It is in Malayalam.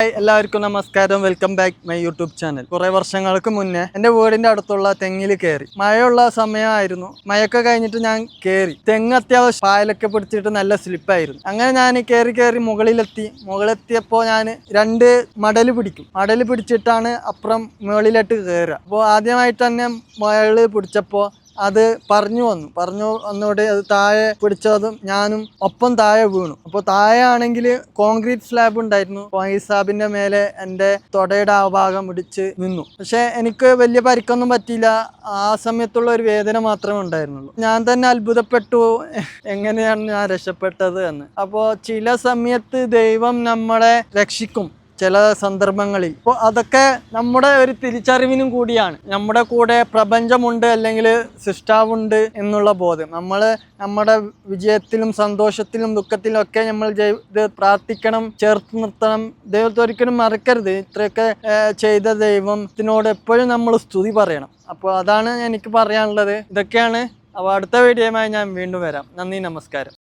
എല്ലാവർക്കും നമസ്കാരം. Welcome back my YouTube channel കുറെ വർഷങ്ങൾക്ക് മുന്നേ എന്റെ വീടിന്റെ അടുത്തുള്ള തെങ്ങിൽ കയറി. മഴയുള്ള സമയമായിരുന്നു. മഴയൊക്കെ കഴിഞ്ഞിട്ട് ഞാൻ കയറി. തെങ്ങ് അത്യാവശ്യം പായലൊക്കെ പിടിച്ചിട്ട് നല്ല സ്ലിപ്പായിരുന്നു അങ്ങനെ ഞാൻ കയറി കയറി മുകളിലെത്തി. മുകളിലെത്തിയപ്പോൾ ഞാൻ രണ്ട് മടൽ പിടിക്കും. മടൽ പിടിച്ചിട്ടാണ് അപ്പുറം മുകളിലോട്ട് കയറുക. അപ്പോൾ ആദ്യമായിട്ട് തന്നെ മഴ പിടിച്ചപ്പോൾ അത് പറഞ്ഞു വന്നു. പറഞ്ഞു വന്നോടെ അത് താഴെ പിടിച്ചതും ഞാനും ഒപ്പം താഴെ വീണു. അപ്പോൾ താഴെ ആണെങ്കിൽ കോൺക്രീറ്റ് സ്ലാബ് ഉണ്ടായിരുന്നു. ഈ സ്ലാബിന്റെ മേലെ എന്റെ തൊടയുടെ ആ ഭാഗം ഇടിച്ച് നിന്നു. പക്ഷേ എനിക്ക് വലിയ പരിക്കൊന്നും പറ്റിയില്ല. ആ സമയത്തുള്ള ഒരു വേദന മാത്രമേ ഉണ്ടായിരുന്നുള്ളൂ. ഞാൻ തന്നെ അത്ഭുതപ്പെട്ടു. എങ്ങനെയാണ് ഞാൻ രക്ഷപ്പെട്ടത് എന്ന്. അപ്പോൾ ചില സമയത്ത് ദൈവം നമ്മളെ രക്ഷിക്കും. ചില സന്ദർഭങ്ങളിൽ. അപ്പോൾ അതൊക്കെ നമ്മുടെ ഒരു തിരിച്ചറിവിനും കൂടിയാണ്. നമ്മുടെ കൂടെ പ്രപഞ്ചമുണ്ട് അല്ലെങ്കിൽ സിസ്റ്റാവുണ്ട് എന്നുള്ള ബോധം. നമ്മൾ നമ്മുടെ വിജയത്തിലും സന്തോഷത്തിലും ദുഃഖത്തിലും ഒക്കെ നമ്മൾ ഇത് പ്രാർത്ഥിക്കണം ചേർത്ത് നിർത്തണം. ദൈവത്തെ ഒരിക്കലും മറക്കരുത്. ഇത്രയൊക്കെ ചെയ്ത ദൈവത്തിനോട് എപ്പോഴും നമ്മൾ സ്തുതി പറയണം. അപ്പോൾ അതാണ് എനിക്ക് പറയാനുള്ളത്. ഇതൊക്കെയാണ്. അപ്പോൾ അടുത്ത വീഡിയോയുമായി ഞാൻ വീണ്ടും വരാം. നന്ദി നമസ്കാരം.